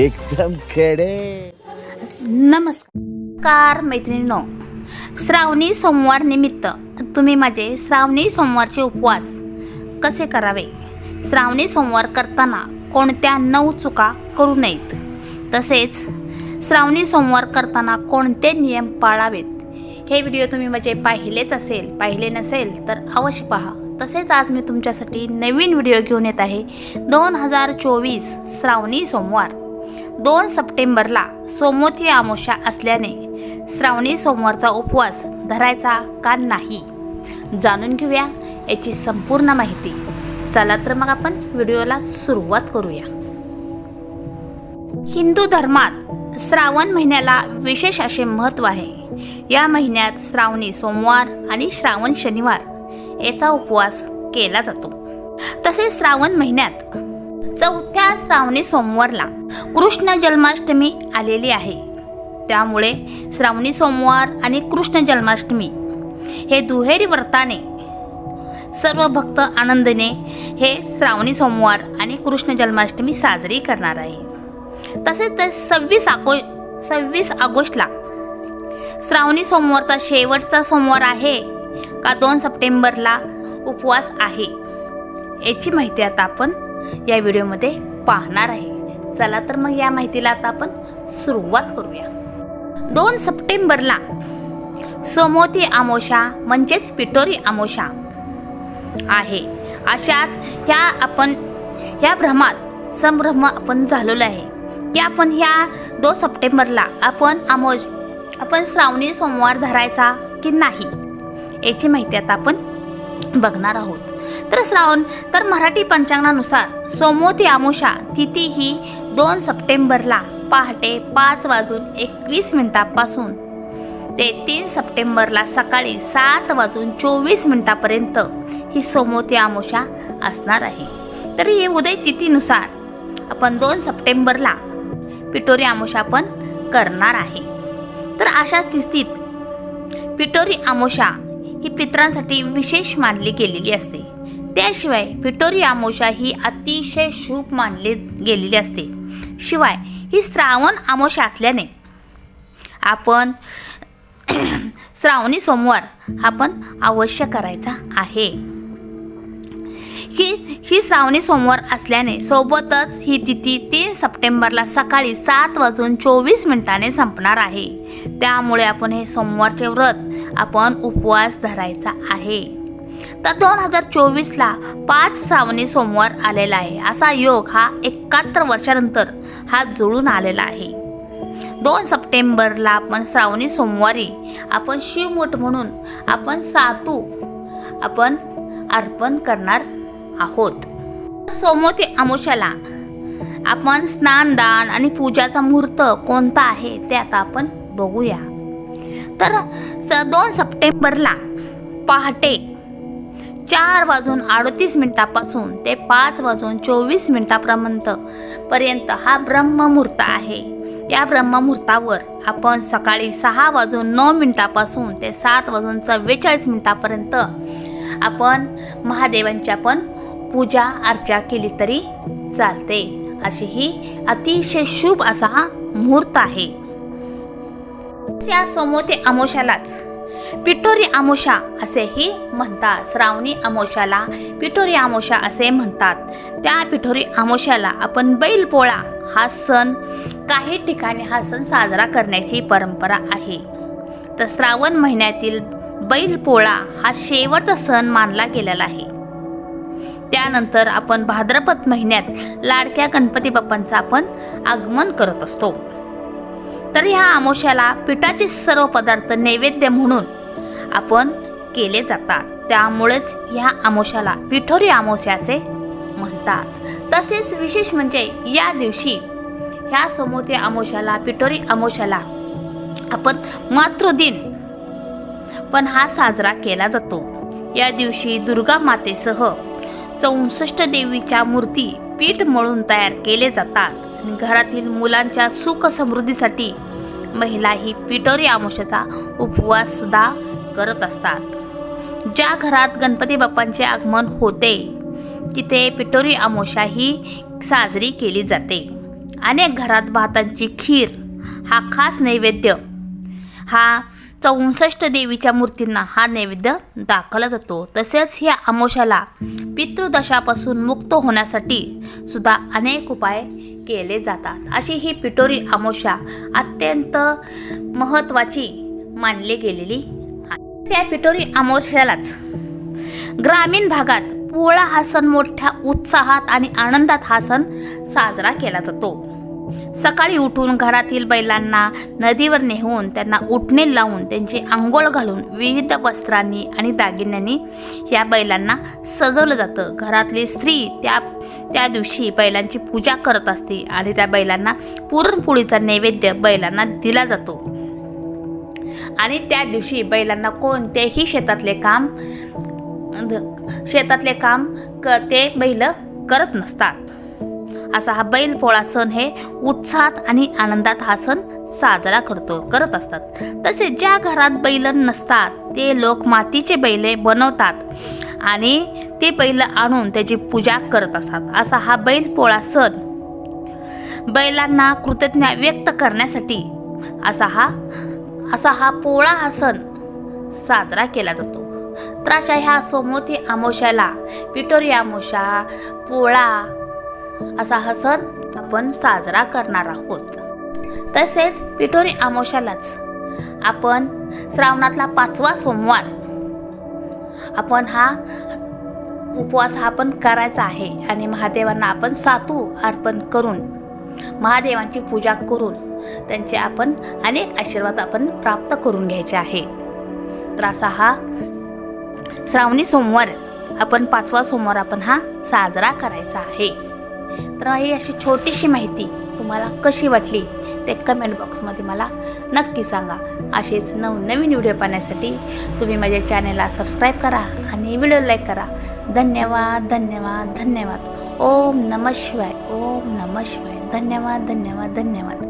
एकदम खेडे. नमस्कार मैत्रिणीनो. श्रावणी सोमवार निमित्त तुम्ही माझे श्रावणी सोमवारचे उपवास कसे करावे? श्रावणी सोमवार करताना कोणत्या नऊ चुका करू नयेत? तसेच श्रावणी सोमवार करताना कोणते नियम पाळावेत? हे व्हिडिओ तुम्ही माझे पाहिलेच असेल पाहिले नसेल तर अवश्य पहा. तसेच आज मी तुमच्यासाठी नवीन व्हिडिओ घेऊन येत आहे. दोन हजार चोवीस श्रावणी सोमवार. दोन सप्टेंबरला सोमवती अमावस्या असल्याने श्रावणी सोमवारचा उपवास धरायचा का नाही? जाणून घेऊया याची संपूर्ण माहिती. चला तर मग आपण व्हिडिओला सुरुवात करूया. हिंदू धर्मात श्रावण महिन्याला विशेष असे महत्त्व आहे. या महिन्यात श्रावणी सोमवार आणि श्रावण शनिवार याचा उपवास केला जातो. तसेच श्रावण महिन्यात चौथ चौथ्या श्रावणी सोमवारला कृष्ण जन्माष्टमी आलेली आहे. त्यामुळे श्रावणी सोमवार आणि कृष्ण जन्माष्टमी हे दुहेरी व्रताने सर्व भक्त आनंदने हे श्रावणी सोमवार आणि कृष्ण जन्माष्टमी साजरी करणार आहे. तसेच ते सव्वीस आगो सव्वीस ऑगस्टला श्रावणी सोमवारचा शेवटचा सोमवार आहे का दोन सप्टेंबरला उपवास आहे याची माहिती आता आपण या व्हिडिओमध्ये पाहणार आहे. चला तर मग या माहितीला आता आपण सुरुवात करूया. दोन सप्टेंबरला सोमोती आमोशा म्हणजेच पिटोरी आमोशा आहे. अशात ह्या आपण ह्या भ्रमात संभ्रम आपण झालेलो आहे. की आपण ह्या दोन सप्टेंबरला आपण अमोज आपण श्रावणी सोमवार धरायचा की नाही याची माहिती आता आपण बघणार आहोत. तर श्रावण तर मराठी पंचांगानुसार सोमवती आमोशा तिथी ही दोन सप्टेंबरला पहाटे पाच वाजून एकवीस मिनिटापासून ते तीन सप्टेंबरला सकाळी सात वाजून चोवीस मिनिटापर्यंत ही सोमवती आमोशा असणार आहे. तर हे उदय तिथीनुसार आपण दोन सप्टेंबरला पिटोरी आमोशा पण करणार आहे. तर अशा स्थितीत पिटोरी आमोशा ही पितरांसाठी विशेष मानली गेलेली असते. त्याशिवाय पिटोरी आमोशा ही अतिशय शुभ मानली गेलेली असते. शिवाय ही श्रावण आमोशा असल्याने आपण श्रावणी सोमवार हा पण अवश्य करायचा आहे. ही ही श्रावणी सोमवार असल्याने सोबतच ही तिथी तीन सप्टेंबरला सकाळी सात वाजून चोवीस मिनिटाने संपणार आहे. त्यामुळे आपण हे सोमवारचे व्रत आपण उपवास धरायचा आहे. तर दोन हजार चोवीसला पाच श्रावणी सोमवार आलेला आहे. असा योग हा एकाहत्तर वर्षानंतर हा जुळून आलेला आहे. दोन सप्टेंबरला आपण श्रावणी सोमवारी आपण शिवमूठ म्हणून आपण सातू आपण अर्पण करणार आहोत. सोमवती अमुषाला आपण स्नानदान आणि पूजाचा मुहूर्त कोणता आहे ते आता आपण बघूया. तर स दोन सप्टेंबरला पहाटे चार वाजून अडतीस मिनिटापासून ते पाच वाजून चोवीस मिनिटापर्यंत पर्यंत हा ब्रह्ममुहूर्त आहे. या ब्रह्ममुहूर्तावर आपण सकाळी सहा वाजून नऊ मिनिटापासून ते सात वाजून चव्वेचाळीस मिनिटापर्यंत आपण महादेवांची आपण पूजा अर्चा केली तरी चालते. अशी ही अतिशय शुभ असा हा मुहूर्त आहे. या ते अमोशालाच पिठोरी आमोशा असेही म्हणतात. श्रावणी आमोशाला पिठोरी आमोशा असे म्हणतात. त्या पिठोरी आमोशाला आपण बैलपोळा हा सण काही ठिकाणी हा सण साजरा करण्याची परंपरा आहे. तर श्रावण महिन्यातील बैलपोळा हा शेवटचा सण मानला गेलेला आहे. त्यानंतर आपण भाद्रपद महिन्यात लाडक्या गणपती बाप्पांचं आपण आगमन करत असतो. तर ह्या अमावस्याला पिठाचे सर्व पदार्थ नैवेद्य म्हणून आपण केले जातात. त्यामुळेच ह्या आमोशाला पिठोरी आमोशा असे म्हणतात. तसेच विशेष म्हणजे या दिवशी ह्या समोते आमोशाला पिठोरी आमोशाला आपण मातृदिन पण हा साजरा केला जातो. या दिवशी दुर्गा मातेसह चौसष्ट देवीच्या मूर्ती पीठ मळून तयार केले जातात. घरातील मुलांच्या सुख समृद्धीसाठी महिला ही पिठोरी आमोशाचा उपवास सुद्धा करत असतात. ज्या घरात गणपती बाप्पांचे आगमन होते तिथे पिठोरी आमोशा ही साजरी केली जाते. अनेक घरात भातांची खीर हा खास नैवेद्य. हा चौसष्ट देवीच्या मूर्तींना हा नैवेद्य दाखवला जातो. तसेच ह्या आमोशाला पितृदशापासून मुक्त होण्यासाठी सुद्धा अनेक उपाय केले जातात. अशी ही पिटोरी आमोशा अत्यंत महत्त्वाची मानली गेलेली त्या पिटोरी आमोशालाच ग्रामीण भागात पोळा हा सण मोठ्या उत्साहात आणि आनंदात हा सण साजरा केला जातो. सकाळी उठून घरातील बैलांना नदीवर नेहून त्यांना उठणे लावून त्यांची आंघोळ घालून विविध वस्त्रांनी आणि दागिन्यांनी या बैलांना सजवलं जातं. घरातली स्त्री त्या त्या दिवशी बैलांची पूजा करत असते आणि त्या बैलांना पुरणपोळीचा नैवेद्य बैलांना दिला जातो. आणि त्या दिवशी बैलांना कोणतेही शेतातले काम शेतातले काम क ते बैल करत नसतात. असा हा बैल पोळा सण हे उत्साहात आणि आनंदात हा सण साजरा करतो करत असतात. तसेच ज्या घरात बैल नसतात ते लोक मातीचे बैले बनवतात आणि ते बैल आणून त्याची पूजा करत असतात. असा हा बैल पोळा सण बैलांना कृतज्ञ व्यक्त करण्यासाठी असा हा असा हा पोळा हा सण साजरा केला जातो. तर अशा ह्या सोमोती अमावस्याला पिटोरी आमोशा पोळा असा हा सण आपण साजरा करणार आहोत. तसेच पिटोरी आमोशालाच आपण श्रावणातला पाचवा सोमवार आपण हा उपवास हा पण करायचा आहे आणि महादेवांना आपण सातू अर्पण करून महादेवांची पूजा करून त्यांचे आपण अनेक आशीर्वाद आपण प्राप्त करून घ्यायचे आहे तर असा हा श्रावणी सोमवार आपण पाचवा सोमवार आपण हा साजरा करायचा आहे. तर ही अशी छोटीशी माहिती तुम्हाला कशी वाटली ते कमेंट बॉक्समध्ये मला नक्की सांगा. असेच नवनवीन व्हिडिओ पाहण्यासाठी तुम्ही माझ्या चॅनेलला सबस्क्राईब करा आणि व्हिडिओ लाईक करा. धन्यवाद धन्यवाद धन्यवाद. ओम नम शिवाय ओम नम शिवाय. धन्यवाद धन्यवाद धन्यवाद.